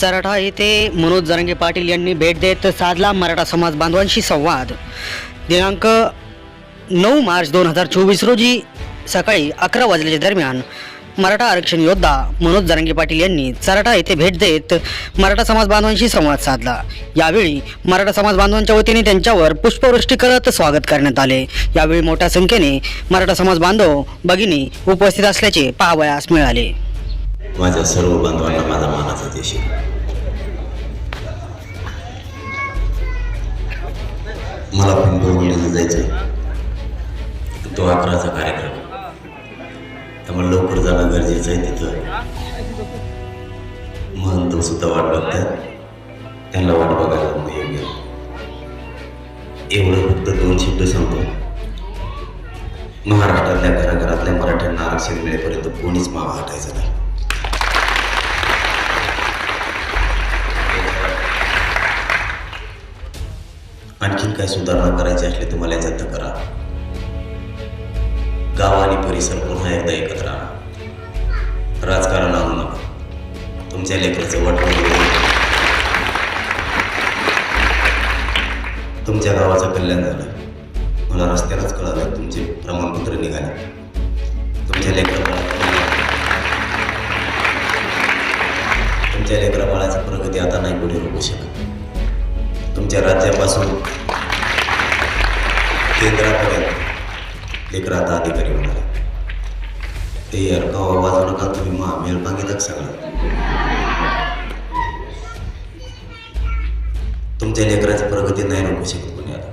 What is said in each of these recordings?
चराठा येथे मनोज जरंगे पाटील यांनी भेट देत साधला मराठा समाज बांधवांशी संवाद. दिनांक नऊ मार्च दोन हजार चोवीस रोजी सकाळी अकरा वाजल्याच्या दरम्यान मराठा आरक्षण योद्धा मनोज जरंगे पाटील यांनी चराठा येथे भेट देत मराठा समाज बांधवांशी संवाद साधला. यावेळी मराठा समाज बांधवांच्या वतीने त्यांच्यावर पुष्पवृष्टी करत स्वागत करण्यात आले. यावेळी मोठ्या संख्येने मराठा समाज बांधव भगिनी उपस्थित असल्याचे पाहावयास मिळाले. माझ्या सर्व बांधवांना माझा मानाचा देश मला मला पिंपळवणीला जायचं आहे तो अकराचा कार्यक्रम. त्यामुळे लवकर जाणं गरजेचं आहे तिथं. म्हणून तो सुद्धा वाट बघतात. त्यांना वाट बघायला मग योग्य एवढं फक्त दोन शब्द सांगतो महाराष्ट्रातल्या घराघरातल्या मराठ्यांना आरक्षण मिळेपर्यंत कोणीच मागं हटायचं नाही. आणखीन काही सुधारणा करायची असली तुम्हाला याच्यात करा गाव आणि परिसर पुन्हा एकदा एकत्र आणा. राजकारण आणू नका. तुमच्या लेकराचं वाटवून तुमच्या गावाचं कल्याण झालं. मला रस्त्यालाच कळालं तुमचे प्रमाणपत्र निघाले. तुमच्या लेकरा तुमच्या लेकरा बाळाची प्रगती आता नाही पुढे रोखू शकत. तुमच्या राज्यापासून केंद्रापर्यंत लेकर आता अधिकारी होणार आहे. ते यार वाजू नका तुम्ही मा मेळ मागितलं सगळं? तुमच्या लेकराची प्रगती नाही रोखू शकत कोणी आता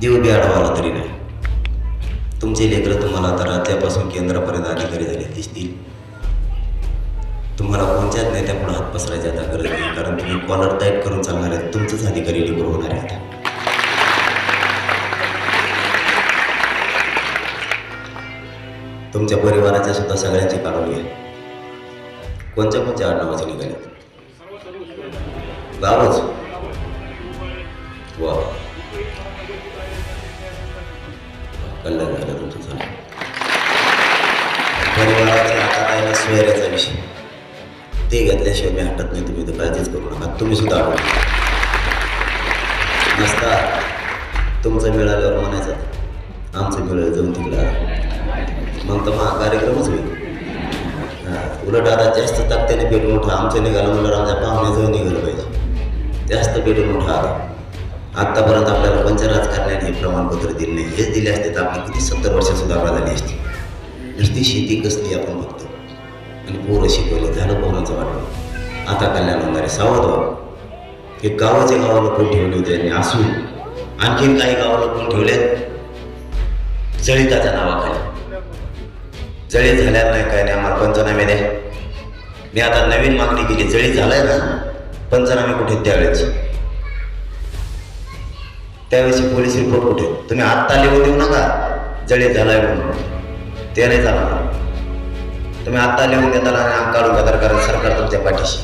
देव बी आडवाला तरी नाही. तुमचे लेकरं तुम्हाला आता राज्यापासून केंद्रापर्यंत अधिकारी झाले दिसतील. तुम्हाला कोणत्याच नेत्यापुढे हात पसरायची आता गरज नाही कारण तुम्ही कॉलर टाईप करून चालणार आहे तुमचंच अधिकारी लेकर होणार आहे आता. तुमच्या परिवाराच्या सुद्धा सगळ्यांची काढून घ्या. कोणत्या कोणत्या आडनावाचे निघाले? गावच वा. कल्याण झालं तुमचं झालं. परिवाराच्या हातात आहे सोयऱ्याचा विषय. ते घेतल्याशिवाय मी हटत नाही तुम्ही तर काळजीच करू नका. तुम्ही सुद्धा हटू नसता तुमचं मिळाल्यावर म्हणायचं आमचं मिळालं जाऊन तिकडं मग तर मग कार्यक्रमच होईल. उलट आता जास्त ताकदीने पेट मोठा आमचं निघालं म्हणलं आमच्या पाहुण्याचं निघालं पाहिजे. जास्त पेट मोठा आता. आत्तापर्यंत आपल्याला पंचराजकारण्याने हे प्रमाणपत्र दिले नाही. हेच दिले असते तर आपली किती सत्तर वर्ष सुधारणा झाली असती नुसती शेती कसली आपण बघतो आणि पोरं शिकवले झालं पोरांचं वाटलं. आता कल्याण होणारे सावध व्हावं हे गावाच्या गावाला कोण ठेवले होते आणि असून आणखीन काही गावाला कोण ठेवलेत. जळिताच्या नावाखाली. जळीत झाल्या नाही काय नाही आम्हाला पंचनामे द्या मी आता नवीन मागणी केली जळीत झालाय ना पंचनामे कुठे त्यावेळेस? त्यावेळेस पोलीस रिपोर्ट कुठे तुम्ही आत्ता लिहून देऊ नका जळीत झालाय म्हणून. ते नाही झाला. तुम्ही आत्ता लिहून देताना आणि अंग काढून घेताल कारण सरकार तुमच्या पाठीशी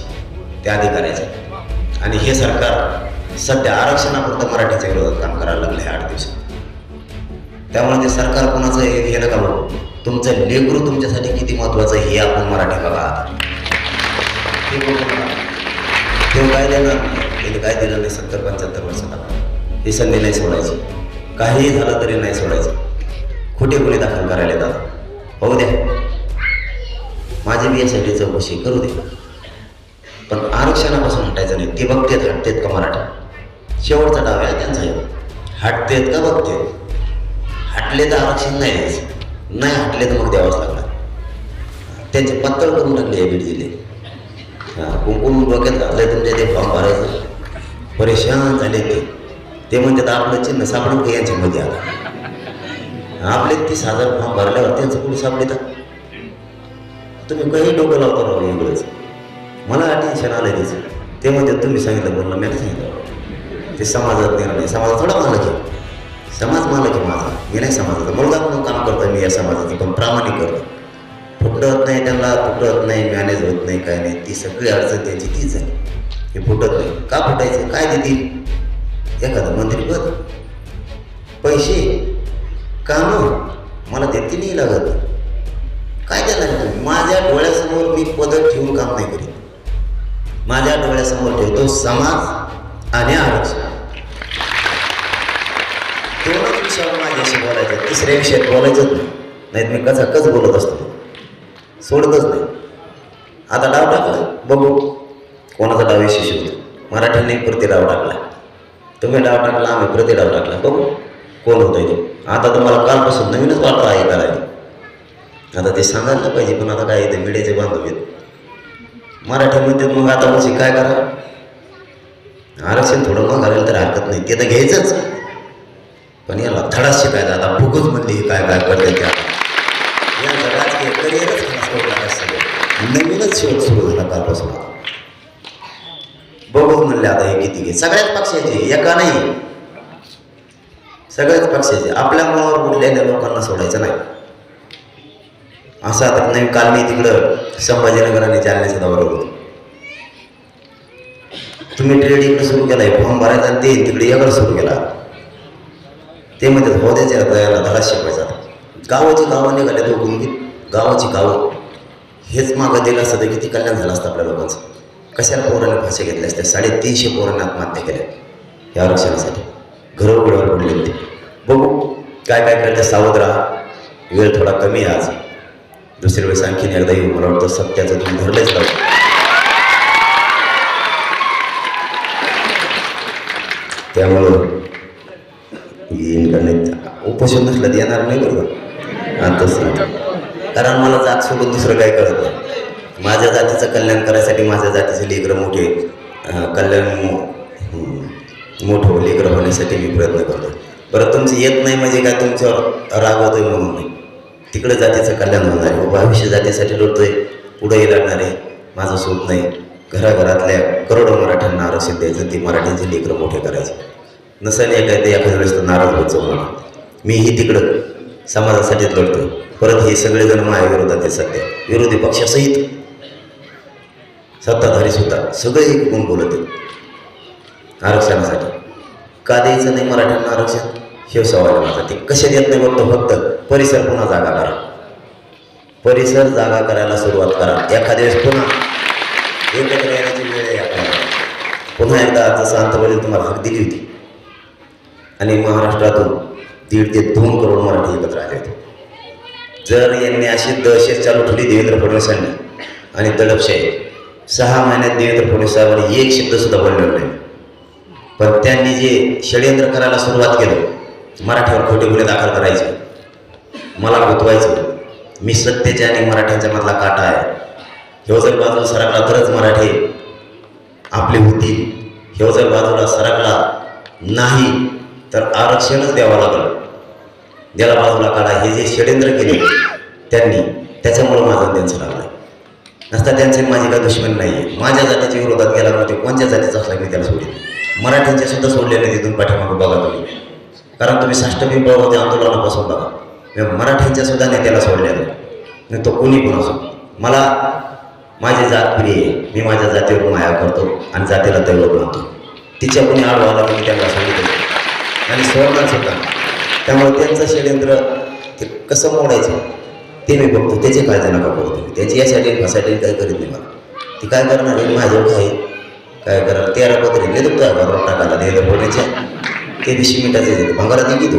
त्या अधिकाऱ्याचं आणि हे सरकार सध्या आरक्षणापुरतं मराठीच्या विरोधात काम करायला लागले आठ दिवसात. त्यामुळे ते सरकार कोणाचं हे नका बघू. तुमचं लेकरू तुमच्यासाठी किती महत्वाचं आहे हे आपण मराठी बघा आता. ते काय देणार? नाही काय दिलं नाही सत्तर पंच्याहत्तर वर्षात आपण ही संधी नाही सोडायची. काहीही झालं तरी नाही सोडायचं. खोटे गुन्हे दाखल करायला येतात. होऊ द्या. माझी मी यासाठी चौकशी करू दे. पण आरक्षणापासून हटायचं नाही. ते बघतेत हटतेत का मराठा? शेवटचा डाव आहे त्यांचा आहे. हटतेत का बघतेत हटले तर आरक्षण नाही द्यायचं. नाही हटले तर मग द्यावंच लागणार. त्यांचे पत्तळ करून टाकले आहे बीड जिल्हे हां कुंकुम डोक्यात घातलंय तुमच्या ते फॉर्म भरायचं. परेशान झाले ते. ते म्हणतात आपलं चिन्ह सापडून का यांच्यामध्ये आला आपले तीस हजार फॉर्म भरल्यावर त्यांचं कुठं सापडतात तुम्ही काही डोकं लावता राहू वेगळंच मला टेन्शन आलं त्याचं. ते म्हणजे तुम्ही सांगितलं बोललं मी नाही सांगितलं ते समाजात निर्णय समाजात थोडा मालक आहे. समाज मालक आहे माझा. मी नाही समाजाचा. मुलगा म्हणून काम करतो मी या समाजाचं. पण प्रामाणिक करतो फुटत नाही त्यांना फुटत नाही मॅनेज होत नाही काय नाही. ती सगळी अडचण त्यांची तीच झाली हे फुटत नाही. का फुटायचं? काय देतील? एखादं मंदिर बघ पैसे कामं मला देते नाही लागत. काय त्याला माझ्या डोळ्यासमोर मी पदक ठेवून काम नाही करीत. माझ्या डोळ्यासमोर ठेवतो समाज आणि आरक्षण. दोनच विषयावर माझ्याशी बोलायचं तिसऱ्या विषयात बोलायचंच नाही. नाहीत मी कसा कच बोलत असतो? सोडतच नाही. आता डाव टाकला बघू. कोणाचा डाव यशस्वी होतो? मराठ्यांनी प्रति डाव टाकला. तुम्ही डाव टाकला आम्ही प्रति डाव टाकला. बघू. कोण होतं आता तुम्हाला कालपासून नवीनच वाटतं आहे करायला आता ते सांगायला पाहिजे पण आता काय ते मीडियाचे बांधव आहेत. मराठीमध्ये मग आता म्हणजे काय करा. आरक्षण थोडं मग घालायला तर हरकत नाही ते तर घ्यायचंच. पण याला धडा शिकायचा आता फुकच म्हणली हे काय काय करते त्या यांचं राजकीय करिअरच करून सगळं. नवीनच शेवट सुरू झाला कालपासून. बघूच म्हणले आता हे किती घे. सगळ्याच पक्षाचे एका नाही. सगळ्याच पक्षाचे. आपल्या मुळावर उठलेल्या लोकांना सोडायचं नाही. असं आता नाही काल मी तिकडं संभाजीनगर आणि जालन्याचा दौरा होतो. तुम्ही ट्रेड इकडे सुरू केलाय फॉर्म भरायचा आणि ते तिकडे याकडे सुरू केला. ते म्हणजे होद्याच्या दयाला धडा शिकवायचा. गावाची गावं निघाले दोघून की गावाची गावं. हेच मागं दिलं असतं किती कल्याण झालं असतं आपल्या लोकांचं. कशाला पोराने फाशा घेतल्या असत्या साडेतीनशे पोरांनी आत्महत्या केल्या. या आरक्षणासाठी. घरोघरावर पडले ते. बघू काय काय करते सावध राहा. वेळ थोडा कमी आहे आज. दुसऱ्या वेळेस आणखीन एकदा येऊ मला वाटतं सत्याचं तुम्ही धरलंच पाहिजे त्यामुळं येईन करण्यात उपोषण नसलं तर येणार नाही बरोबर आताच तसं कारण मला जात सोबत दुसरं काय कळत नाही. माझ्या जातीचं कल्याण करायसाठी माझ्या जातीचे लेकरं मोठे कल्याण मोठं लेकरं होण्यासाठी मी प्रयत्न करतो बरं तुमचं येत नाही म्हणजे काय तुमच्यावर रागवतोय म्हणून नाही. तिकडं जातीचं कल्याण होणार आहे. हो, भविष्य जातीसाठी लढतोय. पुढंही लढणार आहे. माझं सूट नाही. घराघरातल्या करोडो मराठ्यांना आरक्षण द्यायचं. ते मराठ्यांचे लेकरं मोठे करायचे. नसाने काय एखाद्या वेळेस नाराज होत जाऊ मला मीही तिकडं समाजासाठीच लढतोय. परत हे सगळेजण माझ्याविरोधात आहे सध्या विरोधी पक्षासहित. सत्ताधारी सुद्धा. सगळे एकूण बोलत आहेत. आरक्षणासाठी. का द्यायचं नाही मराठ्यांना आरक्षण? हे सवाल माझा. ते कसे देत नाही बघतो फक्त परिसर पुन्हा जागा करा. परिसर जागा करायला सुरुवात करा. एखाद्या वेळेस पुन्हा एकत्र येण्याची वेळ आहे आपल्याला. पुन्हा एकदा जसं अंतपर्यंत तुम्हाला हक दिली होती. आणि महाराष्ट्रातून दीड ते दोन करोड मराठी एकत्र आले होते. जर यांनी अशी दहशत चालू ठेवली देवेंद्र फडणवीसांनी आणि दडपशाही सहा महिन्यात देवेंद्र फडणवीसांवर एक शब्दसुद्धा बोललेला नाही. पण त्यांनी जे षडयंत्र करायला सुरुवात केलं मराठीवर खोटे गुन्हे दाखल करायचे. मला गुतवायचं. मी सत्तेच्या आणि मराठ्यांच्या मधला काटा आहे. ह्यो जर बाजूला सरकला तरच मराठी आपले होतील. ह्यो जर बाजूला सरकला नाही तर आरक्षणच द्यावं लागलं. ज्याला बाजूला काढा हे जे षडेंद्र केले त्यांनी त्याच्यामुळं माझं त्यांचं लागलं नसता त्यांचे माझी काय दुश्मन नाही आहे माझ्या जातीच्या विरोधात गेला नव्हते कोणत्या जातीचा असला मी त्याला सोडेल मराठ्यांचे सुद्धा सोडले नाही तिथून पाठीमागं बघा तुम्ही. कारण तुम्ही साष्टमी प्रवृत्ती आंदोलनापासून बघा. मी मराठ्यांच्या सुद्धा नेत्याला सोडलेलं मी तो कोणी पण असो. मला माझी जात प्रिय आहे. मी माझ्या जातीवर माया करतो आणि जातीला दैवत मानतो. तिच्या कोणी आळू आला तर मी त्यांना सांगितलं आणि सोडणार सुद्धा. त्यामुळे त्यांचं षडयंत्र ते कसं मोडायचं ते मी बघतो. त्याची काळजी नका करतो त्याची यासाठी फसासाठी काय करीत नाही मला. ती काय करणार आहे? माझ्यावर काय काय करणार? तेरा पत्र नाही तुमचा घरावर टाकायला नाही बोलायच्या ते दिवशी मिठाचे देतो. भंगारात की तो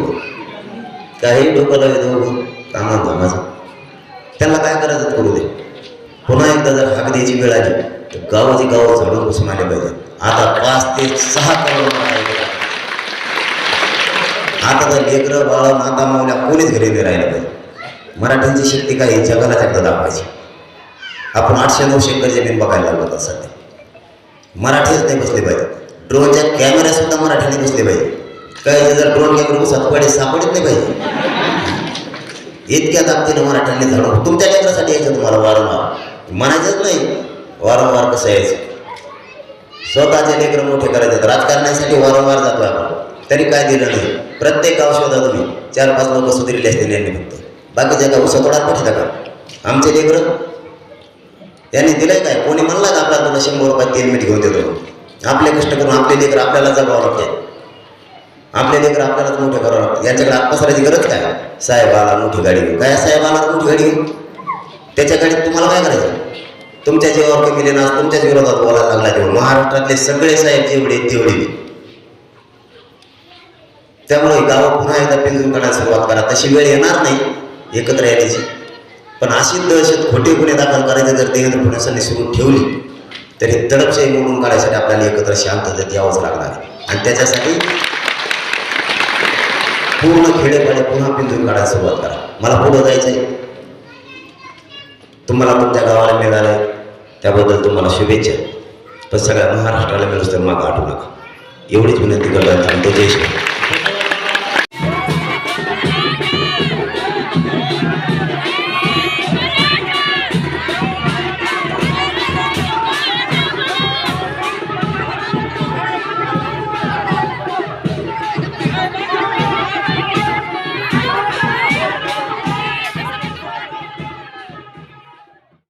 काही डोकं येतो कामात माझं. त्यांना काय करायचं करू दे. पुन्हा एकदा जर हाक द्यायची वेळ आली तर गावाची गाव झाडून बसून आले पाहिजेत. आता पाच ते सहा करोड आता तर लेकरं बाळ माता मावल्या कोणीच घरी नाही राहिलं पाहिजे. मराठ्यांची शक्ती काय? जगाला एकदा दाखवायची. आपण आठशे नऊशे एकर जमीन बघायला लागलो आता सध्या. मराठीच नाही बसले पाहिजे ड्रोनच्या कॅमेऱ्यासुद्धा मराठीने बसले पाहिजे काय जर ड्रोन कॅमेरा उसात पडे सापडत नाही पाहिजे इतक्या ताकदीनं मराठ्यांनी झाडून तुमच्या लेकरासाठी यायचं तुम्हाला वारंवार. म्हणायचंच नाही. वारंवार कसं यायचं? स्वतःचे लेकरं मोठे करायचे राजकारणासाठी वारंवार जातो आपण. तरी काय दिलं नाही. प्रत्येक गाव शोधा तुम्ही. चार पाच लोक सुधरले असते यांनी फक्त. बाकीच्या गाव उसतोडात पाठवता का? आमचे लेकरं? त्यांनी दिलंय काय? कोणी म्हणला का आपल्याला तुला शंभर रुपये तेल मीठ घेऊन देतो? आपले कष्ट करून आपले लेकर आपल्याला जगावं लागते आपले लेकर आपल्यालाच मोठे करावं लागतं. यांच्याकडे आत्मसाराची गरज काय? साहेब आला मोठी गाडी घेऊ काय साहेब आला मोठी गाडी घेऊ त्याच्या गाडीत तुम्हाला काय करायचं? तुमच्या जीवावर कमी लेणार तुमच्याच विरोधात बोलायला लागला तेव्हा महाराष्ट्रातले सगळे साहेब जेवढे तेवढे बी. त्यामुळे गावात पुन्हा एकदा पिंजून काढायला सुरुवात करा. तशी वेळ येणार नाही एकत्र येण्याची पण अशी दहशत खोटे गुन्हे दाखल करायचे जर देवेंद्र फडणवीसांनी सुरू ठेवली तरी तडपशाही मोडून काढायसाठी आपल्याला एकत्र शांततेत यावंच लागणार आणि त्याच्यासाठी पूर्ण खेडेपाडे पुन्हा पिंजून काढायला सुरुवात करा. मला पुढं जायचं आहे तुम्हाला तुमच्या गावाला मिळालंय त्याबद्दल तुम्हाला शुभेच्छा. पण सगळ्या महाराष्ट्राला मिळूस तर मागं आठवू नका. एवढीच विनंती करतो जय श्री